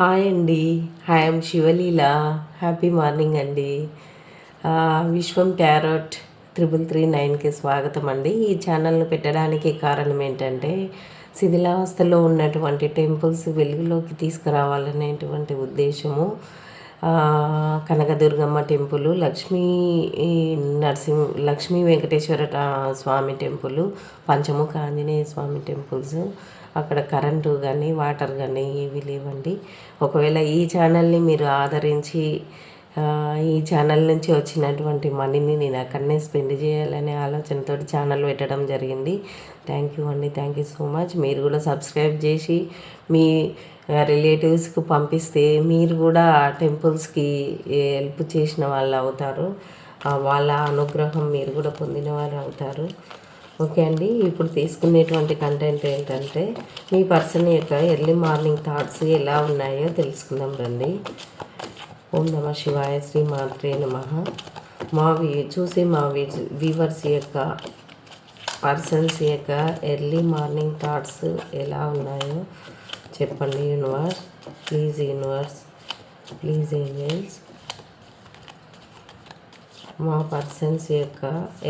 Hi అండి hi am Sivaleela happy morning అండి విశ్వం carrot triple three నైన్కి స్వాగతం అండి ఈ ఛానల్ను పెట్టడానికి కారణం ఏంటంటే శిథిలావస్థలో ఉన్నటువంటి టెంపుల్స్ వెలుగులోకి తీసుకురావాలనేటువంటి ఉద్దేశము Kanakadurgamma temple Lakshmi Narasimha Lakshmi Venkateswara Swamy temple Panchamukha Anjaneya Swamy temples అక్కడ కరెంటు కానీ వాటర్ కానీ ఏవి లేవండి ఒకవేళ ఈ ఛానల్ని మీరు ఆదరించి ఈ ఛానల్ నుంచి వచ్చినటువంటి మనీని నేను అక్కడనే స్పెండ్ చేయాలనే ఆలోచనతో ఛానల్ పెట్టడం జరిగింది థ్యాంక్ యూ అండి థ్యాంక్ యూ సో మచ్ మీరు కూడా సబ్స్క్రైబ్ చేసి మీ రిలేటివ్స్కి పంపిస్తే మీరు కూడా టెంపుల్స్కి హెల్ప్ చేసిన వాళ్ళు అవుతారు వాళ్ళ అనుగ్రహం మీరు కూడా పొందిన వారు అవుతారు ఓకే అండి ఇప్పుడు తీసుకునేటువంటి కంటెంట్ ఏంటంటే మీ పర్సన్ యొక్క ఎర్లీ మార్నింగ్ థాట్స్ ఎలా ఉన్నాయో తెలుసుకుందాం రండి ఓం నమ శివాయ శ్రీ మాత్రే నమ మా చూసి మా వీవర్స్ యొక్క పర్సన్స్ యొక్క ఎర్లీ మార్నింగ్ థాట్స్ ఎలా ఉన్నాయో చెప్పండి universe please universe please angels మా పర్సన్స్ యొక్క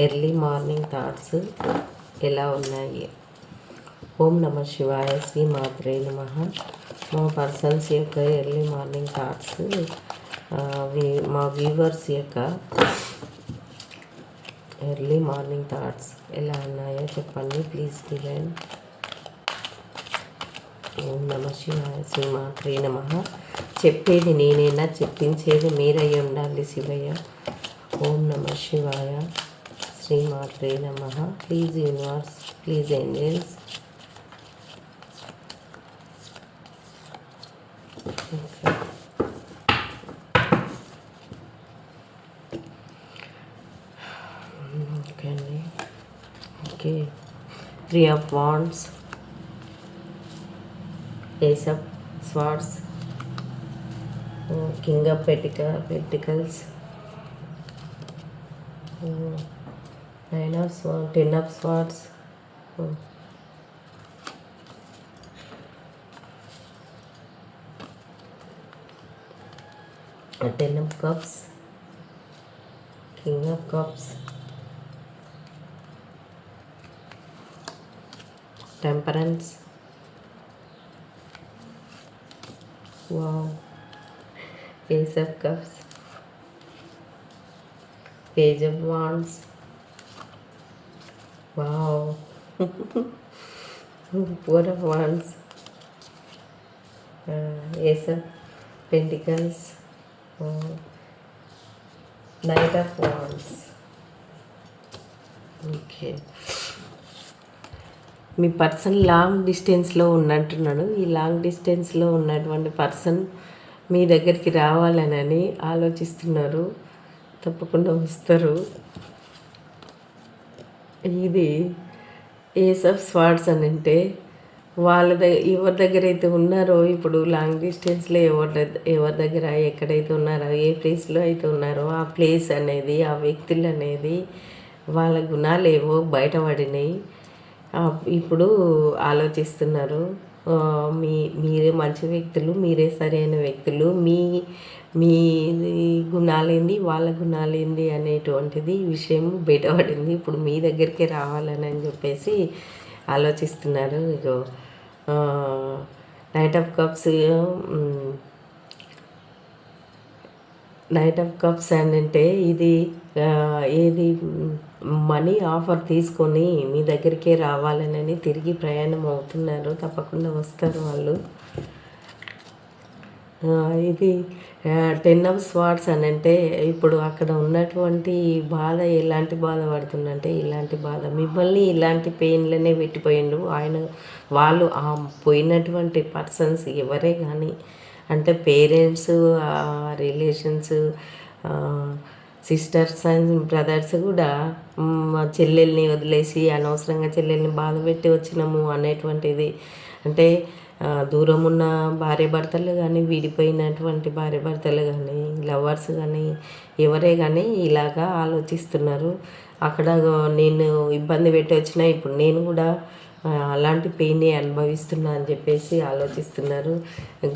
ఎర్లీ మార్నింగ్ థాట్స్ ఎలా ఉన్నాయి ఓం నమ శివాయ శ్రీ మాత్రే నమ మా పర్సన్స్ యొక్క ఎర్లీ మార్నింగ్ థాట్స్ మా వ్యూవర్స్ యొక్క ఎర్లీ మార్నింగ్ థాట్స్ ఎలా ఉన్నాయో చెప్పండి ప్లీజ్ డిజైన్ ఓం నమ శివాయ శ్రీమాత్రే నమ చెప్పేది నేనైనా చెప్పించేది మీరై ఉండాలి శివయ్య ఓం నమ శివాయ శ్రీమాత్రే నమ please universe please angels Okay, Three of Wands, Ace of Swords, King of Pentacles, Nine of Swords, Ten of Swords, Ten of Cups, King of Cups, temperance wow ace of cups page of wands wow four of wands uh, ace of pentacles wow. knight of wands okay మీ person long డిస్టెన్స్లో ఉన్నట్టున్నాడు ఈ long డిస్టెన్స్లో ఉన్నటువంటి person మీ దగ్గరికి రావాలనని ఆలోచిస్తున్నారు తప్పకుండా వస్తారు ఇది ఏస్ ఆఫ్ స్వాడ్స్ అని అంటే వాళ్ళ దగ్గర ఎవరి దగ్గర అయితే ఉన్నారో ఇప్పుడు లాంగ్ డిస్టెన్స్లో ఎవరి ఎవరి దగ్గర ఎక్కడైతే ఉన్నారో ఏ ప్లేస్లో అయితే ఉన్నారో ఆ ప్లేస్ అనేది ఆ వ్యక్తులు అనేది వాళ్ళ గుణాలు ఏవో బయటపడినాయి ఇప్పుడు ఆలోచిస్తున్నారు మీ మీరే మంచి వ్యక్తులు మీరే సరైన వ్యక్తులు మీ మీ గుణాలేంది వాళ్ళ గుణాలేంది అనేటువంటిది విషయం బయటపడింది ఇప్పుడు మీ దగ్గరికి రావాలని అని చెప్పేసి ఆలోచిస్తున్నారు ఇగో knight of cups knight of cups అంటే ఇది ఏది మనీ ఆఫర్ తీసుకొని మీ దగ్గరికే రావాలనని తిరిగి ప్రయాణం అవుతున్నారు తప్పకుండా వస్తారు వాళ్ళు ఇది టెన్ ఆఫ్ స్వార్ట్స్ అని అంటే ఇప్పుడు అక్కడ ఉన్నటువంటి బాధ ఎలాంటి బాధ పడుతుందంటే ఇలాంటి బాధ మిమ్మల్ని ఇలాంటి పెయిన్లనే పెట్టిపోయిండు ఆయన వాళ్ళు ఆ పోయినటువంటి పర్సన్స్ ఎవరే కానీ అంటే parents relations sisters and brothers కూడా మా చెల్లెల్ని వదిలేసి అనవసరంగా చెల్లెల్ని బాధ పెట్టి వచ్చినాము అనేటువంటిది అంటే దూరం ఉన్న భార్య భర్తలు కానీ విడిపోయినటువంటి భార్య భర్తలు కానీ లవర్స్ కానీ ఎవరే కానీ ఇలాగా ఆలోచిస్తున్నారు అక్కడ నేను ఇబ్బంది పెట్టి వచ్చిన ఇప్పుడు నేను కూడా అలాంటి పెయినే అనుభవిస్తున్నా అని చెప్పేసి ఆలోచిస్తున్నారు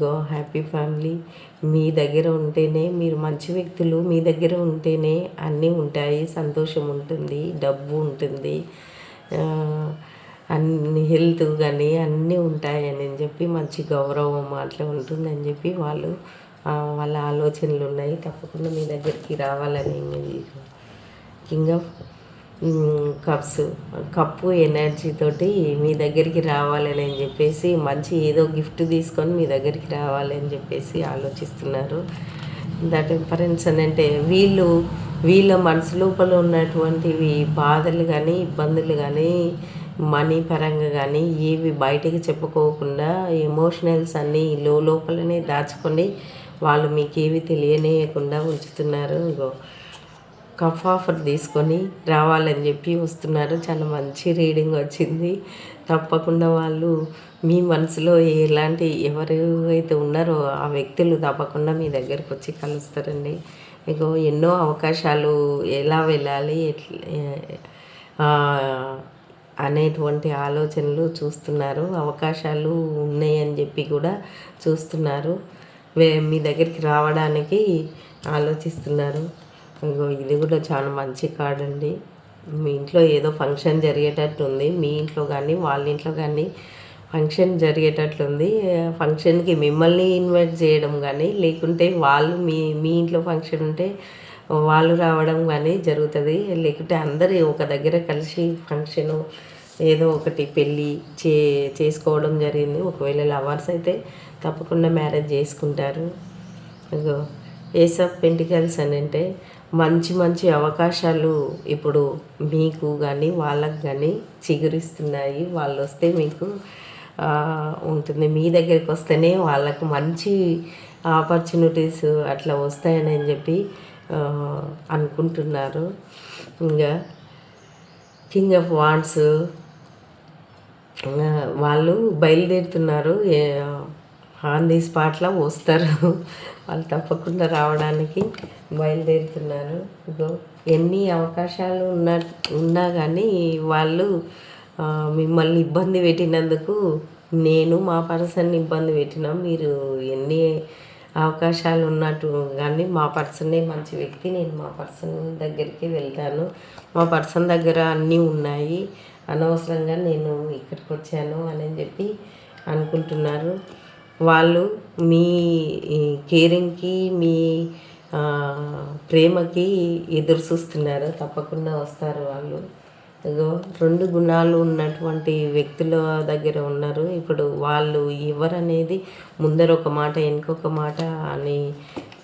గో హ్యాపీ ఫ్యామిలీ మీ దగ్గర ఉంటేనే మీరు మంచి వ్యక్తులు మీ దగ్గర ఉంటేనే అన్నీ ఉంటాయి సంతోషం ఉంటుంది డబ్బు ఉంటుంది అన్ని హెల్త్ కానీ అన్నీ ఉంటాయని చెప్పి మంచి గౌరవం అట్లా ఉంటుందని చెప్పి వాళ్ళు వాళ్ళ ఆలోచనలు ఉన్నాయి తప్పకుండా మీ దగ్గరికి రావాలని king of cups cup energy తోటి మీ దగ్గరికి రావాలని అని చెప్పేసి మంచి ఏదో గిఫ్ట్ తీసుకొని మీ దగ్గరికి రావాలి అని చెప్పేసి ఆలోచిస్తున్నారు దట్ ఇంపరెన్స్ అని అంటే వీళ్ళు వీళ్ళ మనసు లోపల ఉన్నటువంటివి బాధలు కానీ ఇబ్బందులు కానీ మనీ పరంగా కానీ ఏవి బయటకి చెప్పుకోకుండా ఎమోషనల్స్ అన్నీ లోపలనే దాచుకొని వాళ్ళు మీకు ఏవి తెలియనేయకుండా ఉంచుతున్నారు ఇగో కఫ్ ఆఫర్ తీసుకొని రావాలని చెప్పి వస్తున్నారు చాలా మంచి రీడింగ్ వచ్చింది తప్పకుండా వాళ్ళు మీ మనసులో ఎలాంటి ఎవరు అయితే ఉన్నారో ఆ వ్యక్తులు తప్పకుండా మీ దగ్గరకు వచ్చి కలుస్తారండి మీకు ఎన్నో అవకాశాలు ఎలా వెళ్ళాలి అనేటువంటి ఆలోచనలు చూస్తున్నారు అవకాశాలు ఉన్నాయని చెప్పి కూడా చూస్తున్నారు మీ దగ్గరికి రావడానికి ఆలోచిస్తున్నారు ఇగో ఇది కూడా చాలా మంచి కార్డ్ అండి మీ ఇంట్లో ఏదో ఫంక్షన్ జరిగేటట్టు ఉంది మీ ఇంట్లో కానీ వాళ్ళ ఇంట్లో కానీ ఫంక్షన్ జరిగేటట్లుంది ఫంక్షన్కి మిమ్మల్ని ఇన్వైట్ చేయడం కానీ లేకుంటే వాళ్ళు మీ మీ ఇంట్లో ఫంక్షన్ ఉంటే వాళ్ళు రావడం కానీ జరుగుతుంది లేకుంటే అందరూ ఒక దగ్గర కలిసి ఫంక్షన్ ఏదో ఒకటి పెళ్ళి చే చేసుకోవడం జరిగింది ఒకవేళ లవర్స్ అయితే తప్పకుండా మ్యారేజ్ చేసుకుంటారు ఏసప్ పెంటికల్స్ అని అంటే మంచి మంచి అవకాశాలు ఇప్పుడు మీకు కానీ వాళ్ళకు కానీ చిగురిస్తున్నాయి వాళ్ళు వస్తే మీకు ఉంటుంది మీ దగ్గరికి వస్తేనే వాళ్ళకు మంచి ఆపర్చునిటీస్ అట్లా వస్తాయని చెప్పి అనుకుంటున్నారు ఇంకా కింగ్ ఆఫ్ వాండ్స్ వాళ్ళు బయలుదేరుతున్నారు ఆన్ ది స్పాట్లో వస్తారు వాళ్ళు తప్పకుండా రావడానికి బయలుదేరుతున్నారు ఇదో ఎన్ని అవకాశాలు ఉన్నా ఉన్నా కానీ వాళ్ళు మిమ్మల్ని ఇబ్బంది పెట్టినందుకు నేను మా పర్సన్ని ఇబ్బంది పెట్టినా మీరు ఎన్ని అవకాశాలు ఉన్నట్టు కానీ మా పర్సనే మంచి వ్యక్తి నేను మా పర్సన్ దగ్గరికి వెళ్తాను మా పర్సన్ దగ్గర అన్నీ ఉన్నాయి అనవసరంగా నేను ఇక్కడికి వచ్చాను అని చెప్పి అనుకుంటున్నారు వాళ్ళు మీ కేరింగ్కి మీ ప్రేమకి ఎదురు చూస్తున్నారు తప్పకుండా వస్తారు వాళ్ళు రెండు గుణాలు ఉన్నటువంటి వ్యక్తుల దగ్గర ఉన్నారు ఇప్పుడు వాళ్ళు ఎవరనేది ముందర ఒక మాట ఇంకొక మాట అని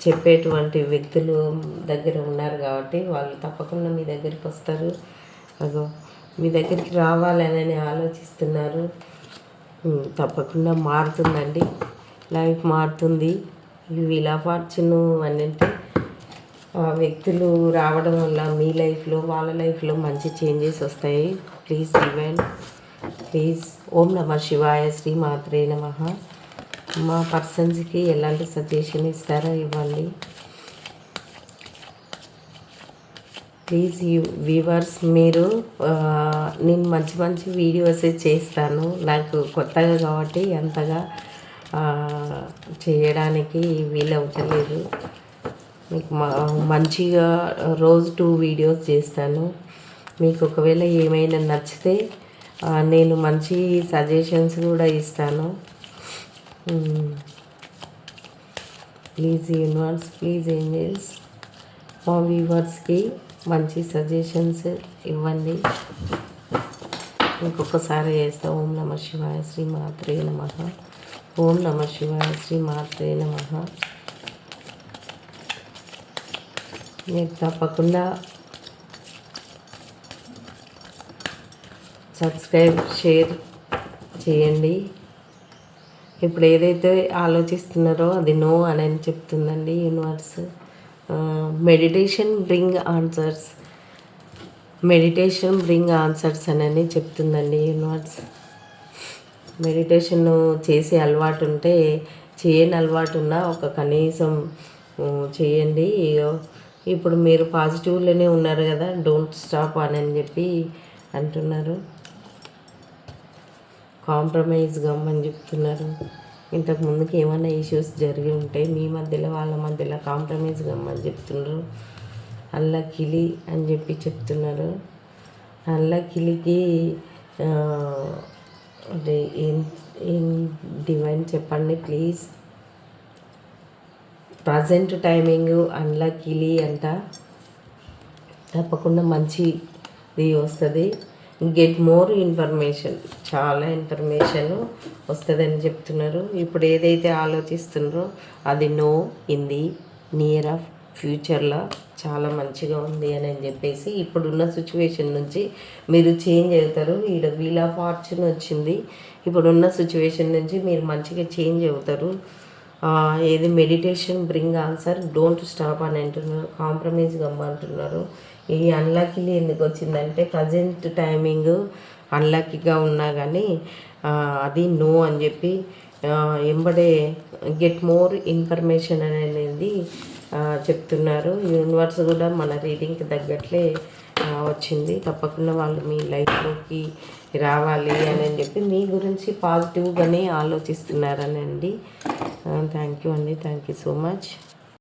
చెప్పేటువంటి వ్యక్తులు దగ్గర ఉన్నారు కాబట్టి వాళ్ళు తప్పకుండా మీ దగ్గరికి వస్తారు అగో మీ దగ్గరికి రావాలని ఆలోచిస్తున్నారు తప్పకుండా మారుతుందండి లైఫ్ మారుతుంది ఇవి ఇలా ఆఫ్ అన్నింటి వ్యక్తులు రావడం వల్ల మీ లైఫ్లో వాళ్ళ లైఫ్లో మంచి చేంజెస్ వస్తాయి ప్లీజ్ ఈవెన్ ప్లీజ్ ఓం నమ శివాయ శ్రీ మాత్రే నమ మా పర్సన్స్కి ఎలాంటి సజెషన్ ఇస్తారో ఇవ్వండి ప్లీజ్ వ్యూవర్స్ మీరు నేను మంచి మంచి వీడియోస్ చేస్తాను నాకు కొత్తగా కాబట్టి అంతగా చేయడానికి వీలవుతలేదు మీకు మంచిగా రోజు టూ వీడియోస్ చేస్తాను మీకు ఒకవేళ ఏమైనా నచ్చితే నేను మంచి సజెషన్స్ కూడా ఇస్తాను ప్లీజ్ యూనివర్స్ ప్లీజ్ ఏంజల్స్ మా వ్యూవర్స్కి మంచి సజెషన్స్ ఇవ్వండి ఇంకొకసారి చేస్తా ఓం నమ శివాయ శ్రీ మాత్రే నమ ఓం నమ శివాయ శ్రీ మాత్రే నమ మీరు తప్పకుండా సబ్స్క్రైబ్ షేర్ చేయండి ఇప్పుడు ఏదైతే ఆలోచిస్తున్నారో అది నో అని అని చెప్తుందండి universe meditation bring answers meditation bring answers అని చెప్తుందండి యూనివర్స్ మెడిటేషన్ చేసే అలవాటు ఉంటే చేయని అలవాటు ఉన్నా ఒక కనీసం చేయండి ఇప్పుడు మీరు పాజిటివ్లోనే ఉన్నారు కదా డోంట్ స్టాప్ అని అని చెప్పి అంటున్నారు కాంప్రమైజ్ గమ్మని చెప్తున్నారు ఇంతకు ముందుకు ఏమైనా ఇష్యూస్ జరిగి ఉంటాయి మీ మధ్యలో వాళ్ళ మధ్యలో కాంప్రమైజ్ గమ్మని చెప్తున్నారు అల్లా కిలి అని చెప్పి చెప్తున్నారు అల్లా కిలికి అంటే ఏం ఏం డివైన్ చెప్పండి ప్లీజ్ ప్రజెంట్ టైమింగ్ కిలీ అంట తప్పకుండా మంచిది వస్తుంది గెట్ మోర్ ఇన్ఫర్మేషన్ చాలా ఇన్ఫర్మేషన్ వస్తుందని చెప్తున్నారు ఇప్పుడు ఏదైతే ఆలోచిస్తున్నారో అది నో ఇంది నియర్ ఆఫ్ ఫ్యూచర్లో చాలా మంచిగా ఉంది అని చెప్పేసి ఇప్పుడున్న సిచ్యువేషన్ నుంచి మీరు చేంజ్ అవుతారు ఈడ వీల్ ఆఫ్ ఫార్చ్యూన్ వచ్చింది ఇప్పుడున్న సిచ్యువేషన్ నుంచి మీరు మంచిగా చేంజ్ అవుతారు ఏది meditation bring answer don't stop అని అంటున్నారు కాంప్రమైజ్ అంటున్నారు ఈ అన్లక్కీలు ఎందుకు వచ్చిందంటే ప్రజెంట్ టైమింగ్ అన్లక్కీగా ఉన్నా కానీ అది నో అని చెప్పి ఎంబడే గెట్ మోర్ ఇన్ఫర్మేషన్ అనేది చెప్తున్నారు యూనివర్స్ కూడా మన రీడింగ్కి తగ్గట్లే వచ్చింది తప్పకుండా వాళ్ళు మీ లైఫ్లోకి రావాలి అని చెప్పి మీ గురించి పాజిటివ్గానే అండి థ్యాంక్ యూ అండి థ్యాంక్ యూ సో మచ్